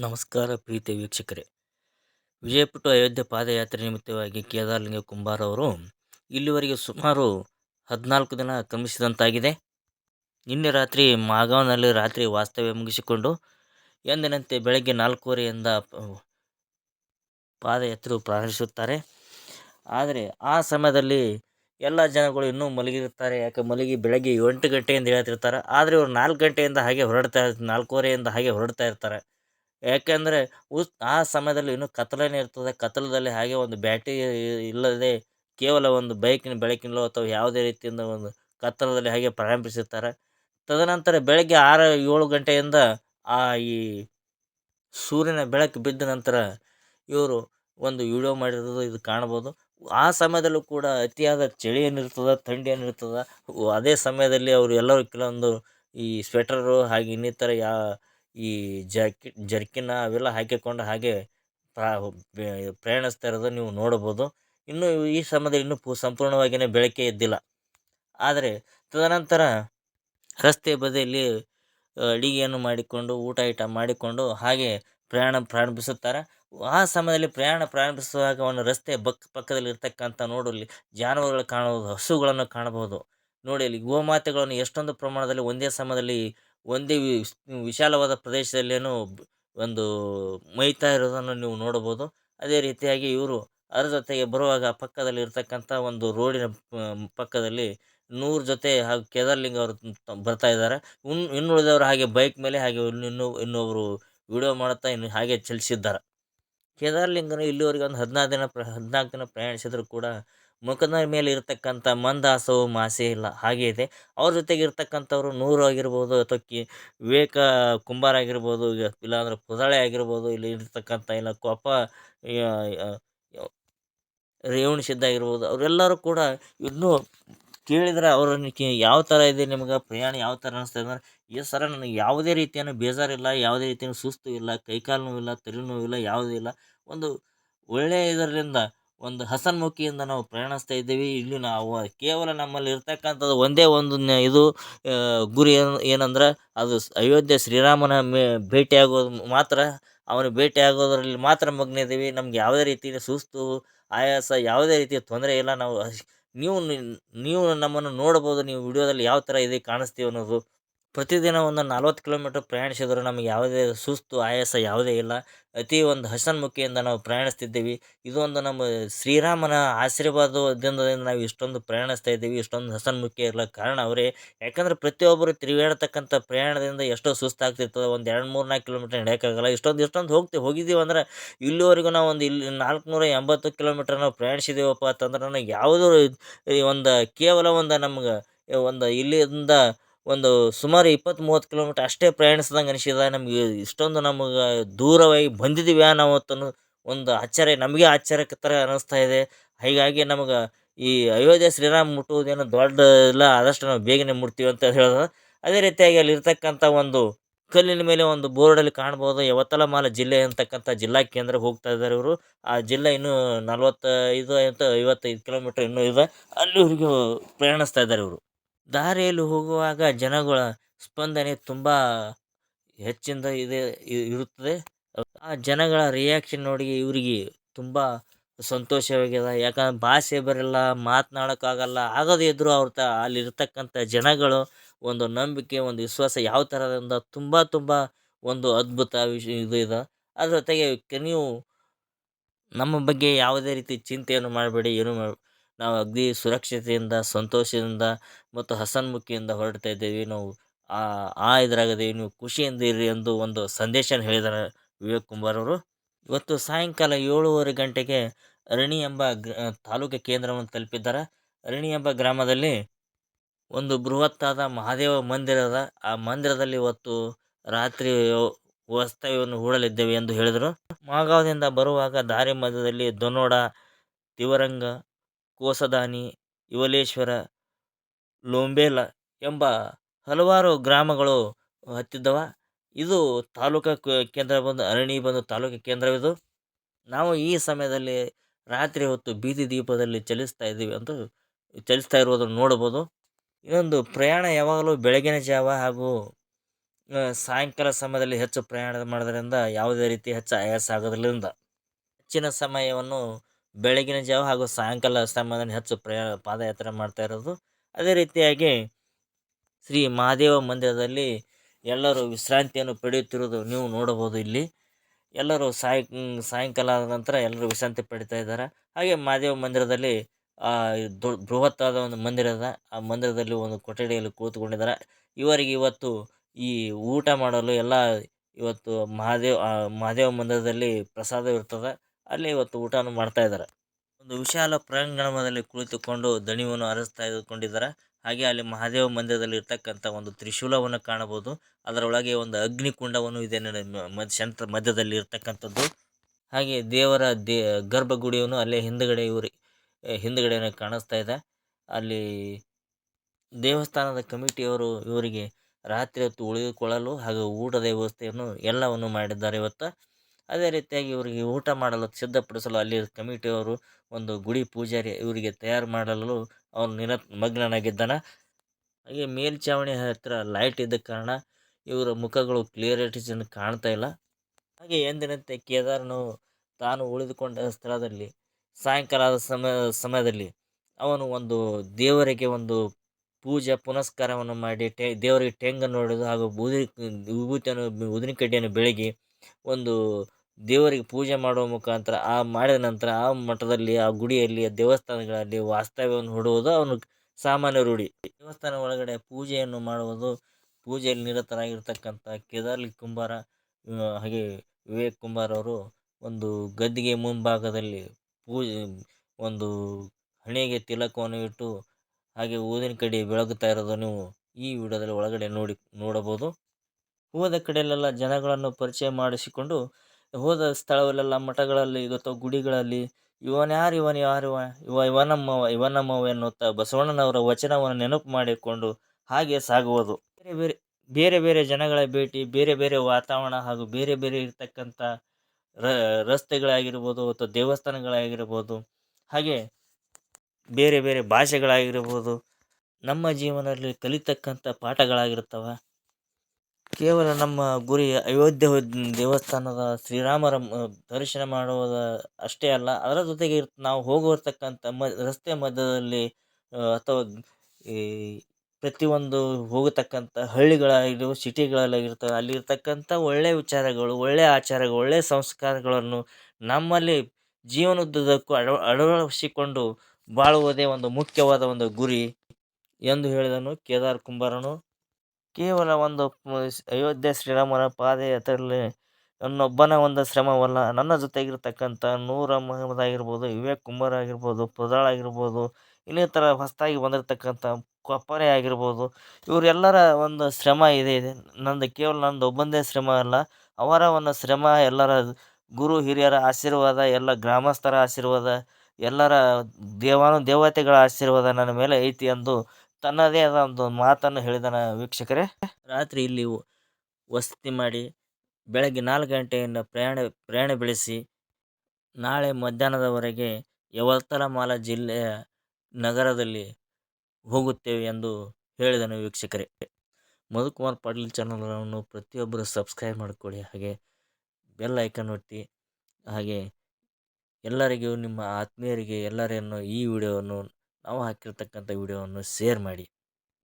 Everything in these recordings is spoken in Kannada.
ನಮಸ್ಕಾರ ಪ್ರೀತಿಯ ವೀಕ್ಷಕರೇ. ವಿಜಯಪುರ ಟು ಅಯೋಧ್ಯೆ ಪಾದಯಾತ್ರೆ ನಿಮಿತ್ತವಾಗಿ ಕೇದಾರಲಿಂಗ ಕುಂಬಾರ ಅವರು ಇಲ್ಲಿವರೆಗೆ ಸುಮಾರು ಹದಿನಾಲ್ಕು ದಿನ ಕ್ರಮಿಸಿದಂತಾಗಿದೆ ನಿನ್ನೆ ರಾತ್ರಿ ಮಾಗಾವ್ನಲ್ಲಿ ರಾತ್ರಿ ವಾಸ್ತವ್ಯ ಮುಗಿಸಿಕೊಂಡು ಎಂದಿನಂತೆ ಬೆಳಗ್ಗೆ ನಾಲ್ಕೂವರೆಯಿಂದ ಪಾದಯಾತ್ರೆ ಪ್ರಾರಂಭಿಸುತ್ತಾರೆ. ಆದರೆ ಆ ಸಮಯದಲ್ಲಿ ಎಲ್ಲ ಜನಗಳು ಇನ್ನೂ ಮಲಗಿರುತ್ತಾರೆ. ಯಾಕೆ ಮಲಗಿ ಬೆಳಗ್ಗೆ ಎಂಟು ಗಂಟೆಯಿಂದ ಹೇಳ್ತಿರ್ತಾರೆ. ಆದರೆ ಇವರು ನಾಲ್ಕು ಗಂಟೆಯಿಂದ ಹಾಗೆ ಹೊರಡ್ತಾ ನಾಲ್ಕೂವರೆಯಿಂದ ಹಾಗೆ ಹೊರಡ್ತಾ ಇರ್ತಾರೆ. ಯಾಕೆಂದರೆ ಉಸ್ ಆ ಸಮಯದಲ್ಲಿ ಇನ್ನೂ ಕತ್ತಲನೇ ಇರ್ತದೆ. ಕತ್ತಲದಲ್ಲಿ ಹಾಗೆ ಒಂದು ಬ್ಯಾಟ್ರಿ ಇಲ್ಲದೆ ಕೇವಲ ಒಂದು ಬೈಕಿನ ಬೆಳಕಿನಲ್ಲೋ ಅಥವಾ ಯಾವುದೇ ರೀತಿಯಿಂದ ಒಂದು ಕತ್ತಲದಲ್ಲಿ ಹಾಗೆ ಪ್ರಾರಂಭಿಸುತ್ತಾರೆ. ತದನಂತರ ಬೆಳಗ್ಗೆ ಆರು ಏಳು ಗಂಟೆಯಿಂದ ಆ ಈ ಸೂರ್ಯನ ಬೆಳಕು ಬಿದ್ದ ನಂತರ ಇವರು ಒಂದು ವಿಡಿಯೋ ಮಾಡಿರೋದು ಇದು ಕಾಣ್ಬೋದು. ಆ ಸಮಯದಲ್ಲೂ ಕೂಡ ಅತಿಯಾದ ಚಳಿ ಏನಿರ್ತದೆ ಥಂಡಿ ಏನಿರ್ತದೆ ಅದೇ ಸಮಯದಲ್ಲಿ ಅವರು ಎಲ್ಲರೂ ಕೆಲವೊಂದು ಈ ಸ್ವೆಟರು ಹಾಗೆ ಇನ್ನಿತರ ಯಾ ಈ ಜಾಕೆಟ್ ಜರ್ಕಿನ ಅವೆಲ್ಲ ಹಾಕಿಕೊಂಡು ಹಾಗೆ ಪ್ರಾ ಪ್ರಯಾಣಿಸ್ತಾ ಇರೋದು ನೀವು ನೋಡಬೋದು. ಇನ್ನು ಈ ಸಮಯದಲ್ಲಿ ಇನ್ನೂ ಪೂ ಸಂಪೂರ್ಣವಾಗಿಯೇ ಬೆಳಕೇ ಎದ್ದಿಲ್ಲ. ಆದರೆ ತದನಂತರ ರಸ್ತೆ ಬದಿಯಲ್ಲಿ ಅಡಿಗೆಯನ್ನು ಮಾಡಿಕೊಂಡು, ಊಟ ಐಟ ಮಾಡಿಕೊಂಡು ಹಾಗೆ ಪ್ರಯಾಣ ಪ್ರಾರಂಭಿಸುತ್ತಾರೆ. ಆ ಸಮಯದಲ್ಲಿ ಪ್ರಯಾಣ ಪ್ರಾರಂಭಿಸುವಾಗ ಒಂದು ರಸ್ತೆ ಬಕ್ ಪಕ್ಕದಲ್ಲಿ ಇರ್ತಕ್ಕಂಥ ನೋಡಲ್ಲಿ ಜಾನುವಾರುಗಳು ಕಾಣಬಹುದು ಹಸುಗಳನ್ನು ಕಾಣಬಹುದು. ನೋಡಿ ಅಲ್ಲಿ ಗೋಮಾತೆಗಳನ್ನು ಎಷ್ಟೊಂದು ಪ್ರಮಾಣದಲ್ಲಿ ಒಂದೇ ಸಮಯದಲ್ಲಿ ಒಂದೇ ವಿಶಾಲವಾದ ಪ್ರದೇಶದಲ್ಲೇನೋ ಒಂದು ಮೇಯ್ತಾ ಇರೋದನ್ನು ನೀವು ನೋಡಬಹುದು ಅದೇ ರೀತಿಯಾಗಿ ಇವರು ಅದರ ಜೊತೆಗೆ ಬರುವಾಗ ಪಕ್ಕದಲ್ಲಿ ಇರತಕ್ಕಂಥ ಒಂದು ರೋಡಿನ ಪಕ್ಕದಲ್ಲಿ ನೂರು ಜೊತೆ ಹಾಗೂ ಕೇದಾರ್ಲಿಂಗ್ ಅವರು ಬರ್ತಾ ಇದ್ದಾರೆ. ಇನ್ನು ಇನ್ನುಳಿದವರು ಹಾಗೆ ಬೈಕ್ ಮೇಲೆ ಹಾಗೆ ಇನ್ನು, ಇನ್ನೂ ಇನ್ನೊಬ್ಬರು ವಿಡಿಯೋ ಮಾಡುತ್ತಾ ಇನ್ನು ಹಾಗೆ ಚಲಿಸಿದ್ದಾರೆ. ಕೇದಾರ್ಲಿಂಗನು ಇಲ್ಲಿವರೆಗೆ ಒಂದು ಹದಿನಾರು ದಿನ ಪ್ರ, ಹದಿನಾಲ್ಕು ದಿನ ಪ್ರಯಾಣಿಸಿದರೂ ಕೂಡ ಮುಖದ ಮೇಲೆ ಇರತಕ್ಕಂಥ ಮಂದಾಸವು ಮಾಸೆ ಇಲ್ಲ. ಹಾಗೆ ಇದೆ. ಅವ್ರ ಜೊತೆಗೆ ಇರ್ತಕ್ಕಂಥವ್ರು ನೂರು ಆಗಿರ್ಬೋದು ಅಥವಾ ಕಿ, ವಿವೇಕ ಕುಂಬಾರ ಆಗಿರ್ಬೋದು ಇಲ್ಲಾಂದ್ರೆ ಪುದಾಳೆ ಆಗಿರ್ಬೋದು, ಇಲ್ಲಿ ಇರ್ತಕ್ಕಂಥ ಇಲ್ಲ, ಕೊಪ್ಪ ರೇವಣ ಸಿದ್ಧ ಆಗಿರ್ಬೋದು, ಅವರೆಲ್ಲರೂ ಕೂಡ ಇನ್ನೂ ಕೇಳಿದರೆ ಅವರನ್ನು ಯಾವ ಥರ ಇದೆ ನಿಮ್ಗೆ, ಪ್ರಯಾಣ ಯಾವ ಥರ ಅನಿಸ್ತದೆ ಅಂದ್ರೆ ಈ ಸರ, ನನಗೆ ಯಾವುದೇ ರೀತಿಯನ್ನು ಬೇಜಾರಿಲ್ಲ, ಯಾವುದೇ ರೀತಿಯ ಸುಸ್ತು ಇಲ್ಲ ಕೈಕಾಲು ನೋವಿಲ್ಲ, ತಲೆ ನೋವಿಲ್ಲ, ಯಾವುದೂ ಇಲ್ಲ. ಒಂದು ಒಳ್ಳೆಯ ಇದರಿಂದ ಒಂದು ಹಸನ್ಮುಖಿಯಿಂದ ನಾವು ಪ್ರಯಾಣಿಸ್ತಾ ಇದ್ದೀವಿ. ಇಲ್ಲಿ ನಾವು ಕೇವಲ ನಮ್ಮಲ್ಲಿ ಇರ್ತಕ್ಕಂಥದ್ದು ಒಂದೇ ಒಂದು ಇದು ಗುರಿ ಏನು, ಏನಂದ್ರೆ ಅದು ಅಯೋಧ್ಯೆ ಶ್ರೀರಾಮನ ಮೇ, ಭೇಟಿಯಾಗೋದು ಮಾತ್ರ. ಅವನ ಭೇಟಿಯಾಗೋದರಲ್ಲಿ ಮಾತ್ರ ಮಗ್ನ ಇದ್ದೀವಿ ನಮ್ಗೆ ಯಾವುದೇ ರೀತಿಯ ಸುಸ್ತು, ಆಯಾಸ, ಯಾವುದೇ ರೀತಿಯ ತೊಂದರೆ ಇಲ್ಲ. ನಾವು ನೀವು ನೀವು ನಮ್ಮನ್ನು ನೋಡ್ಬೋದು. ನೀವು ವಿಡಿಯೋದಲ್ಲಿ ಯಾವ ಥರ ಇದೆ ಕಾಣಿಸ್ತೀವಿ ಅನ್ನೋದು ಪ್ರತಿದಿನ ಒಂದು ನಲ್ವತ್ತು ಕಿಲೋಮೀಟ್ರ್ ಪ್ರಯಾಣಿಸಿದರೂ ನಮಗೆ ಯಾವುದೇ ಸುಸ್ತು, ಆಯಾಸ ಯಾವುದೇ ಇಲ್ಲ. ಅತಿ ಒಂದು ಹಸನ್ಮುಖಿಯಿಂದ ನಾವು ಪ್ರಯಾಣಿಸ್ತಿದ್ದೀವಿ. ಇದು ಒಂದು ನಮ್ಮ ಶ್ರೀರಾಮನ ಆಶೀರ್ವಾದದಿಂದ ನಾವು ಇಷ್ಟೊಂದು ಪ್ರಯಾಣಿಸ್ತಾ ಇದ್ದೀವಿ. ಇಷ್ಟೊಂದು ಹಸನ್ಮುಖಿ ಇರಲ ಕಾರಣ ಅವರೇ. ಯಾಕಂದ್ರೆ ಪ್ರತಿಯೊಬ್ಬರು ತಿರುಗಾಡ್ತಕ್ಕಂಥ ಪ್ರಯಾಣದಿಂದ ಎಷ್ಟೋ ಸುಸ್ತಾಗ್ತಿರ್ತದೆ. ಒಂದು ಎರಡು ಮೂರು ನಾಲ್ಕು ಕಿಲೋಮೀಟ್ರ್ ನಡೆಯೋಕ್ಕಾಗಲ್ಲ. ಇಷ್ಟೊಂದು ಇಷ್ಟೊಂದು ಹೋಗ್ತೀವಿ ಹೋಗಿದ್ದೀವಿ ಅಂದ್ರೆ ಇಲ್ಲಿವರೆಗೂ ನಾವು ಒಂದು ಇಲ್ಲಿ ನಾಲ್ಕುನೂರ ಎಂಬತ್ತು ಕಿಲೋಮೀಟ್ರ್ ನಾವು ಪ್ರಯಾಣಿಸಿದ್ದೀವಪ್ಪ ಅಂತಂದ್ರೆ ನನಗೆ ಯಾವುದೂ ಒಂದು ಕೇವಲ ಒಂದು ನಮ್ಗೆ ಒಂದು ಇಲ್ಲಿಂದ ಒಂದು ಸುಮಾರು ಇಪ್ಪತ್ತು ಮೂವತ್ತು ಕಿಲೋಮೀಟ್ರ್ ಅಷ್ಟೇ ಪ್ರಯಾಣಿಸ್ದಂಗೆ ಅನಿಸಿದ ನಮಗೆ ಇಷ್ಟೊಂದು ನಮಗೆ ದೂರವಾಗಿ ಬಂದಿದ್ದೀವಿ ನಾವು ಒಂದು ಆಶ್ಚರ್ಯ, ನಮಗೆ ಆಶ್ಚರ್ಯಕ್ಕೆ ಥರ ಅನ್ನಿಸ್ತಾ ಇದೆ. ಹೀಗಾಗಿ ನಮಗೆ ಈ ಅಯೋಧ್ಯೆ ಶ್ರೀರಾಮ ಮುಟ್ಟುವುದೇನು ದೊಡ್ಡ ಇಲ್ಲ ಆದಷ್ಟು ನಾವು ಬೇಗನೆ ಮುಟ್ತೀವಿ ಅಂತ ಹೇಳೋದು. ಅದೇ ರೀತಿಯಾಗಿ ಅಲ್ಲಿರ್ತಕ್ಕಂಥ ಒಂದು ಕಲ್ಲಿನ ಮೇಲೆ ಒಂದು ಬೋರ್ಡಲ್ಲಿ ಕಾಣ್ಬೋದು. ಯವತ್ತಲಮಾಲ ಜಿಲ್ಲೆ ಅಂತಕ್ಕಂಥ ಜಿಲ್ಲಾ ಕೇಂದ್ರಕ್ಕೆ ಹೋಗ್ತಾ ಇದ್ದಾರೆ ಇವರು. ಆ ಜಿಲ್ಲೆ ಇನ್ನೂ ನಲವತ್ತೈದು ಅಂತ ಐವತ್ತೈದು ಕಿಲೋಮೀಟ್ರ್ ಇನ್ನೂ ಇದೆ. ಅಲ್ಲಿವರೆಗೂ ಪ್ರಯಾಣಿಸ್ತಾ ಇದ್ದಾರೆ ಇವರು. ದಾರಿಯಲ್ಲಿ ಹೋಗುವಾಗ ಜನಗಳ ಸ್ಪಂದನೆ ತುಂಬ ಹೆಚ್ಚಿಂದ ಇದೆ ಇರುತ್ತದೆ. ಆ ಜನಗಳ ರಿಯಾಕ್ಷನ್ ನೋಡಿ ಇವರಿಗೆ ತುಂಬ ಸಂತೋಷವಾಗಿದೆ. ಯಾಕಂದ್ರೆ ಭಾಷೆ ಬರಲ್ಲ, ಮಾತನಾಡೋಕ್ಕಾಗಲ್ಲ, ಆಗದೇ ಇದ್ದರೂ ಅವ್ರ ತ, ಅಲ್ಲಿರ್ತಕ್ಕಂಥ ಜನಗಳು ಒಂದು ನಂಬಿಕೆ, ಒಂದು ವಿಶ್ವಾಸ ಯಾವ ಥರದಿಂದ ತುಂಬ ತುಂಬ ಒಂದು ಅದ್ಭುತ ವಿಷ, ಇದು ಇದೆ. ಅದ್ರ ಜೊತೆಗೆ ನೀವು ನಮ್ಮ ಬಗ್ಗೆ ಯಾವುದೇ ರೀತಿ ಚಿಂತೆಯನ್ನು ಮಾಡಬೇಡಿ, ಏನು ಮಾಡ ನಾವು ಅಗ್ದಿ ಸುರಕ್ಷತೆಯಿಂದ, ಸಂತೋಷದಿಂದ ಮತ್ತು ಹಸನ್ಮುಖಿಯಿಂದ ಹೊರಡ್ತಾ ಇದ್ದೇವೆ. ನಾವು ಆ ಆ ಇದ್ರಾಗದೀವಿ ನೀವು ಖುಷಿಯಿಂದ ಇರ್ರಿ ಎಂದು ಒಂದು ಸಂದೇಶನ ಹೇಳಿದ್ದಾರೆ ವಿವೇಕ್ ಕುಮಾರ್ ಅವರು. ಇವತ್ತು ಸಾಯಂಕಾಲ ಏಳುವರೆ ಗಂಟೆಗೆ ಅರಣಿ ಎಂಬ ಗ್ರ, ತಾಲೂಕು ಕೇಂದ್ರವನ್ನು ತಲುಪಿದ್ದಾರೆ. ಅರಣಿ ಎಂಬ ಗ್ರಾಮದಲ್ಲಿ ಒಂದು ಬೃಹತ್ತಾದ ಮಹಾದೇವ ಮಂದಿರದ, ಆ ಮಂದಿರದಲ್ಲಿ ಇವತ್ತು ರಾತ್ರಿ ವಾಸ್ತವ್ಯವನ್ನು ಹೂಡಲಿದ್ದೇವೆ ಎಂದು ಹೇಳಿದರು. ಮಾಗಾವದಿಂದ ಬರುವಾಗ ದಾರಿ ಮಧ್ಯದಲ್ಲಿ ದೊನೋಡ ತಿವರಂಗ ಕೋಸದಾನಿ, ಇವಲೇಶ್ವರ, ಲೋಂಬೇಲ ಎಂಬ ಹಲವಾರು ಗ್ರಾಮಗಳು ಹತ್ತಿದ್ದವ. ಇದು ತಾಲೂಕು ಕೇಂದ್ರ ಬಂದು ಅರಣಿ ಬಂದು ತಾಲೂಕು ಕೇಂದ್ರವಿದು. ನಾವು ಈ ಸಮಯದಲ್ಲಿ ರಾತ್ರಿ ಹೊತ್ತು ಬೀದಿ ದೀಪದಲ್ಲಿ ಚಲಿಸ್ತಾ ಇದ್ದೀವಿ ಅಂತ ಚಲಿಸ್ತಾ ಇರುವುದನ್ನು ನೋಡ್ಬೋದು. ಇನ್ನೊಂದು ಪ್ರಯಾಣ ಯಾವಾಗಲೂ ಬೆಳಗಿನ ಜಾವ ಹಾಗೂ ಸಾಯಂಕಾಲ ಸಮಯದಲ್ಲಿ ಹೆಚ್ಚು ಪ್ರಯಾಣ ಮಾಡೋದರಿಂದ ಯಾವುದೇ ರೀತಿ ಹೆಚ್ಚು ಆಯಾಸ ಆಗೋದ್ರಿಂದ ಹೆಚ್ಚಿನ ಸಮಯವನ್ನು ಬೆಳಗಿನ ಜಾವ ಹಾಗೂ ಸಾಯಂಕಾಲ ಸಮಯದಲ್ಲಿ ಹೆಚ್ಚು ಪ್ರಯಾ, ಪಾದಯಾತ್ರೆ ಮಾಡ್ತಾ ಇರೋದು. ಅದೇ ರೀತಿಯಾಗಿ ಶ್ರೀ ಮಹಾದೇವ ಮಂದಿರದಲ್ಲಿ ಎಲ್ಲರೂ ವಿಶ್ರಾಂತಿಯನ್ನು ಪಡೆಯುತ್ತಿರುವುದು ನೀವು ನೋಡಬಹುದು ಇಲ್ಲಿ. ಎಲ್ಲರೂ ಸಾಯ ಸಾಯಂಕಾಲ ಆದ ನಂತರ ಎಲ್ಲರೂ ವಿಶ್ರಾಂತಿ ಪಡಿತಾ ಇದ್ದಾರೆ. ಹಾಗೆ ಮಹಾದೇವ ಮಂದಿರದಲ್ಲಿ ಬೃಹತ್ತಾದ ಒಂದು ಮಂದಿರ ಅದ ಆ ಮಂದಿರದಲ್ಲಿ ಒಂದು ಕೊಠಡಿಯಲ್ಲಿ ಕೂತ್ಕೊಂಡಿದ್ದಾರೆ. ಇವರಿಗೆ ಇವತ್ತು ಈ ಊಟ ಮಾಡಲು ಎಲ್ಲ ಇವತ್ತು ಮಹಾದೇವ್ ಮಹಾದೇವ ಮಂದಿರದಲ್ಲಿ ಪ್ರಸಾದ ಇರ್ತದೆ ಅಲ್ಲಿ ಇವತ್ತು ಊಟವನ್ನು ಮಾಡ್ತಾ ಇದ್ದಾರೆ. ಒಂದು ವಿಶಾಲ ಪ್ರಾಂಗಣದಲ್ಲಿ ಕುಳಿತುಕೊಂಡು ದಣಿವನ್ನು ಅರಸ್ತಾ ಇದ್ದುಕೊಂಡಿದ್ದಾರೆ. ಹಾಗೆ ಅಲ್ಲಿ ಮಹಾದೇವ ಮಂದಿರದಲ್ಲಿ ಇರ್ತಕ್ಕಂಥ ಒಂದು ತ್ರಿಶೂಲವನ್ನು ಕಾಣಬಹುದು. ಅದರೊಳಗೆ ಒಂದು ಅಗ್ನಿಕುಂಡವನ್ನು ಇದೆ ಮಧ್ಯ ಸೆಂಟ್ರ್ ಮಧ್ಯದಲ್ಲಿ ಇರ್ತಕ್ಕಂಥದ್ದು. ಹಾಗೆ ದೇವರ ದೇ, ಗರ್ಭಗುಡಿಯನ್ನು ಅಲ್ಲೇ ಹಿಂದುಗಡೆ ಇವರು ಹಿಂದುಗಡೆ ಕಾಣಿಸ್ತಾ ಇದೆ. ಅಲ್ಲಿ ದೇವಸ್ಥಾನದ ಕಮಿಟಿಯವರು ಇವರಿಗೆ ರಾತ್ರಿ ಹೊತ್ತು ಉಳಿದುಕೊಳ್ಳಲು ಹಾಗೂ ಊಟದ ವ್ಯವಸ್ಥೆಯನ್ನು ಎಲ್ಲವನ್ನು ಮಾಡಿದ್ದಾರೆ ಇವತ್ತು. ಅದೇ ರೀತಿಯಾಗಿ ಇವರಿಗೆ ಊಟ ಮಾಡಲು ಸಿದ್ಧಪಡಿಸಲು ಅಲ್ಲಿ ಕಮಿಟಿಯವರು ಒಂದು ಗುಡಿ ಪೂಜಾರಿ ಇವರಿಗೆ ತಯಾರು ಮಾಡಲು ಅವನು ನಿರ ಮಗ್ನನಾಗಿದ್ದಾನೆ. ಹಾಗೆ ಮೇಲ್ಛಾವಣಿ ಹತ್ತಿರ ಲೈಟ್ ಇದ್ದ ಕಾರಣ ಇವರ ಮುಖಗಳು ಕ್ಲಿಯರಿಟಿಸನ್ನು ಕಾಣ್ತಾ ಇಲ್ಲ. ಹಾಗೆ ಎಂದಿನಂತೆ ಕೇದಾರನು ತಾನು ಉಳಿದುಕೊಂಡ ಸ್ಥಳದಲ್ಲಿ ಸಾಯಂಕಾಲದ ಸಮಯ, ಸಮಯದಲ್ಲಿ ಅವನು ಒಂದು ದೇವರಿಗೆ ಒಂದು ಪೂಜೆ ಪುನಸ್ಕಾರವನ್ನು ಮಾಡಿ ಟೆ, ದೇವರಿಗೆ ಟೆಂಗನ್ನು ಹೊಡೆದು ಹಾಗೂ ಬೂದಿ, ವಿಭೂತಿಯನ್ನು ಉದಿನ ಕಡ್ಡಿಯನ್ನು ಬೆಳಗಿ ಒಂದು ದೇವರಿಗೆ ಪೂಜೆ ಮಾಡುವ ಮುಖಾಂತರ ಆ ಮಾಡಿದ ನಂತರ ಆ ಮಠದಲ್ಲಿ, ಆ ಗುಡಿಯಲ್ಲಿ, ಆ ದೇವಸ್ಥಾನಗಳಲ್ಲಿ ವಾಸ್ತವ್ಯವನ್ನು ಹೂಡುವುದು ಅವನು ಸಾಮಾನ್ಯ ರೂಢಿ. ದೇವಸ್ಥಾನ ಒಳಗಡೆ ಪೂಜೆಯನ್ನು ಮಾಡುವುದು ಪೂಜೆಯಲ್ಲಿ ನಿರತರಾಗಿರ್ತಕ್ಕಂಥ ಕೇದಾರ್ಲಿ ಕುಂಬಾರ ಹಾಗೆ ವಿವೇಕ್ ಕುಂಬಾರ್ ಅವರು ಒಂದು ಗದ್ದಿಗೆ ಮುಂಭಾಗದಲ್ಲಿ ಪೂಜೆ, ಒಂದು ಹಣೆಗೆ ತಿಲಕವನ್ನು ಇಟ್ಟು ಹಾಗೆ ಊದಿನ ಕಡೆ ಬೆಳಗುತ್ತಾ ಇರೋದು ನೀವು ಈ ವಿಡಿಯೋದಲ್ಲಿ ಒಳಗಡೆ ನೋಡಿ, ನೋಡಬಹುದು. ಹೋದ ಕಡೆಯಲ್ಲೆಲ್ಲ ಜನಗಳನ್ನು ಪರಿಚಯ ಮಾಡಿಸಿಕೊಂಡು ಹೋದ ಸ್ಥಳವಲ್ಲೆಲ್ಲ ಮಠಗಳಲ್ಲಿ ಇವತ್ತು ಗುಡಿಗಳಲ್ಲಿ, ಇವನ್ ಯಾರು ಇವನ್ ಯಾರು, ಇವ ಇವ ಇವನಮ್ಮ ಇವನಮ್ಮವ ಎನ್ನುತ್ತಾ ಬಸವಣ್ಣನವರ ವಚನವನ್ನು ನೆನಪು ಮಾಡಿಕೊಂಡು ಹಾಗೆ ಸಾಗುವುದು. ಬೇರೆ ಬೇರೆ ಬೇರೆ ಬೇರೆ ಜನಗಳ ಭೇಟಿ, ಬೇರೆ ಬೇರೆ ವಾತಾವರಣ ಹಾಗೂ ಬೇರೆ ಬೇರೆ ಇರತಕ್ಕಂಥ ರಸ್ತೆಗಳಾಗಿರ್ಬೋದು ಅಥವಾ ದೇವಸ್ಥಾನಗಳಾಗಿರ್ಬೋದು, ಹಾಗೆ ಬೇರೆ ಬೇರೆ ಭಾಷೆಗಳಾಗಿರ್ಬೋದು, ನಮ್ಮ ಜೀವನದಲ್ಲಿ ಕಲಿತಕ್ಕಂಥ ಪಾಠಗಳಾಗಿರ್ತವೆ ಕೇವಲ ನಮ್ಮ ಗುರಿ ಅಯೋಧ್ಯೆ ದೇವಸ್ಥಾನದ ಶ್ರೀರಾಮರ ದರ್ಶನ ಮಾಡುವುದ ಅಷ್ಟೇ ಅಲ್ಲ, ಅದರ ಜೊತೆಗೆ ನಾವು ಹೋಗಿರ್ತಕ್ಕಂಥ ಮ ರಸ್ತೆ ಮಧ್ಯದಲ್ಲಿ ಅಥವಾ, ಈ, ಪ್ರತಿಯೊಂದು ಹೋಗತಕ್ಕಂಥ ಹಳ್ಳಿಗಳಾಗಿರ್ಬೋದು ಸಿಟಿಗಳಲ್ಲಾಗಿರ್ತವೆ, ಅಲ್ಲಿರ್ತಕ್ಕಂಥ ಒಳ್ಳೆಯ ವಿಚಾರಗಳು ಒಳ್ಳೆಯ ಆಚಾರಗಳು ಒಳ್ಳೆಯ ಸಂಸ್ಕಾರಗಳನ್ನು ನಮ್ಮಲ್ಲಿ ಜೀವನದುದ್ದಕ್ಕೂ ಅಳ ಅಳವಡಿಸಿಕೊಂಡು ಬಾಳುವುದೇ ಒಂದು ಮುಖ್ಯವಾದ ಒಂದು ಗುರಿ ಎಂದು ಹೇಳಿದನು. ಕೇದಾರ್ ಕುಂಬಾರನು ಕೇವಲ ಒಂದು ಅಯೋಧ್ಯೆ ಶ್ರೀರಾಮನ ಪಾದಯಾತ್ರೆಯಲ್ಲಿ ನನ್ನೊಬ್ಬನ ಒಂದು ಶ್ರಮವಲ್ಲ. ನನ್ನ ಜೊತೆಗಿರ್ತಕ್ಕಂಥ ನೂರ ಮಹಮ್ಮದಾಗಿರ್ಬೋದು, ವಿವೇಕ್ ಕುಮಾರ್ ಆಗಿರ್ಬೋದು ಪ್ರದಾಳ್ ಆಗಿರ್ಬೋದು, ಇನ್ನಿತರ ಹೊಸದಾಗಿ ಬಂದಿರತಕ್ಕಂಥ ಕೊಪ್ಪರೆ ಆಗಿರ್ಬೋದು, ಇವರೆಲ್ಲರ ಒಂದು ಶ್ರಮ ಇದೆ ಇದೆ. ನಂದು ಕೇವಲ ನಂದು ಒಬ್ಬಂದೇ ಶ್ರಮ ಅಲ್ಲ. ಅವರ ಒಂದು ಶ್ರಮ ಎಲ್ಲರ ಗುರು, ಹಿರಿಯರ ಆಶೀರ್ವಾದ, ಎಲ್ಲ ಗ್ರಾಮಸ್ಥರ ಆಶೀರ್ವಾದ, ಎಲ್ಲರ ದೇವಾನು ದೇವತೆಗಳ ಆಶೀರ್ವಾದ ನನ್ನ ಮೇಲೆ ಐತಿ ಎಂದು ತನ್ನದೇ ಆದ ಒಂದು ಮಾತನ್ನು ಹೇಳಿದನ ವೀಕ್ಷಕರೇ. ರಾತ್ರಿ ಇಲ್ಲಿ ವಸತಿ ಮಾಡಿ ಬೆಳಗ್ಗೆ ನಾಲ್ಕು ಗಂಟೆಯಿಂದ ಪ್ರಯಾಣ ಪ್ರಯಾಣ ಬೆಳೆಸಿ ನಾಳೆ ಮಧ್ಯಾಹ್ನದವರೆಗೆ ಯವತ್ತಲಮಾಲ ಜಿಲ್ಲೆಯ ನಗರದಲ್ಲಿ ಹೋಗುತ್ತೇವೆ ಎಂದು ಹೇಳಿದನು ವೀಕ್ಷಕರೇ. ಮಧುಕುಮಾರ್ ಪಾಟೀಲ್ ಚಾನಲನ್ನು ಪ್ರತಿಯೊಬ್ಬರು ಸಬ್ಸ್ಕ್ರೈಬ್ ಮಾಡಿಕೊಳ್ಳಿ. ಹಾಗೆ ಬೆಲ್ ಐಕನ್ ಒತ್ತಿ. ಹಾಗೆ ಎಲ್ಲರಿಗೂ ನಿಮ್ಮ ಆತ್ಮೀಯರಿಗೆ ಎಲ್ಲರನ್ನು ಈ ವಿಡಿಯೋವನ್ನು ನಾವು ಹಾಕಿರ್ತಕ್ಕಂಥ ವಿಡಿಯೋವನ್ನು ಶೇರ್ ಮಾಡಿ.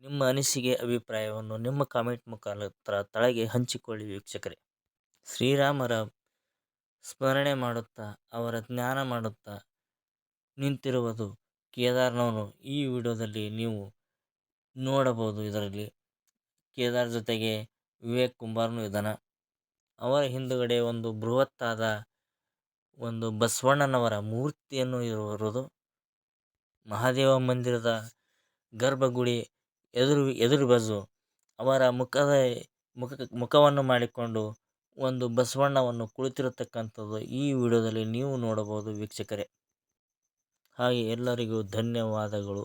ನಿಮ್ಮ ಅನಿಸಿಕೆ ಅಭಿಪ್ರಾಯವನ್ನು ನಿಮ್ಮ ಕಾಮೆಂಟ್ ಮುಖಾಂತರ ತಳಗೆ ಹಂಚಿಕೊಳ್ಳಿ ವೀಕ್ಷಕರೇ. ಶ್ರೀರಾಮರ ಸ್ಮರಣೆ ಮಾಡುತ್ತಾ, ಅವರ ಜ್ಞಾನ ಮಾಡುತ್ತಾ ನಿಂತಿರುವುದು ಕೇದಾರ್ನವರು ಈ ವಿಡಿಯೋದಲ್ಲಿ ನೀವು ನೋಡಬಹುದು ಇದರಲ್ಲಿ ಕೇದಾರ್ ಜೊತೆಗೆ ವಿವೇಕ್ ಕುಂಬಾರ್ನು ಇದ್ದಾನೆ. ಅವರ ಹಿಂದುಗಡೆ ಒಂದು ಬೃಹತ್ತಾದ ಒಂದು ಬಸವಣ್ಣನವರ ಮೂರ್ತಿಯನ್ನು ಇರುವುದು. ಮಹಾದೇವ ಮಂದಿರದ ಗರ್ಭಗುಡಿ ಎದುರು ಎದುರು ಬಾಜು ಅವರ ಮುಖದ, ಮುಖ, ಮುಖವನ್ನು ಮಾಡಿಕೊಂಡು ಒಂದು ಬಸವಣ್ಣವನ್ನು ಕುಳಿತಿರತಕ್ಕಂಥದ್ದು ಈ ವಿಡಿಯೋದಲ್ಲಿ ನೀವು ನೋಡಬಹುದು ವೀಕ್ಷಕರೇ. ಹಾಗೆ ಎಲ್ಲರಿಗೂ ಧನ್ಯವಾದಗಳು.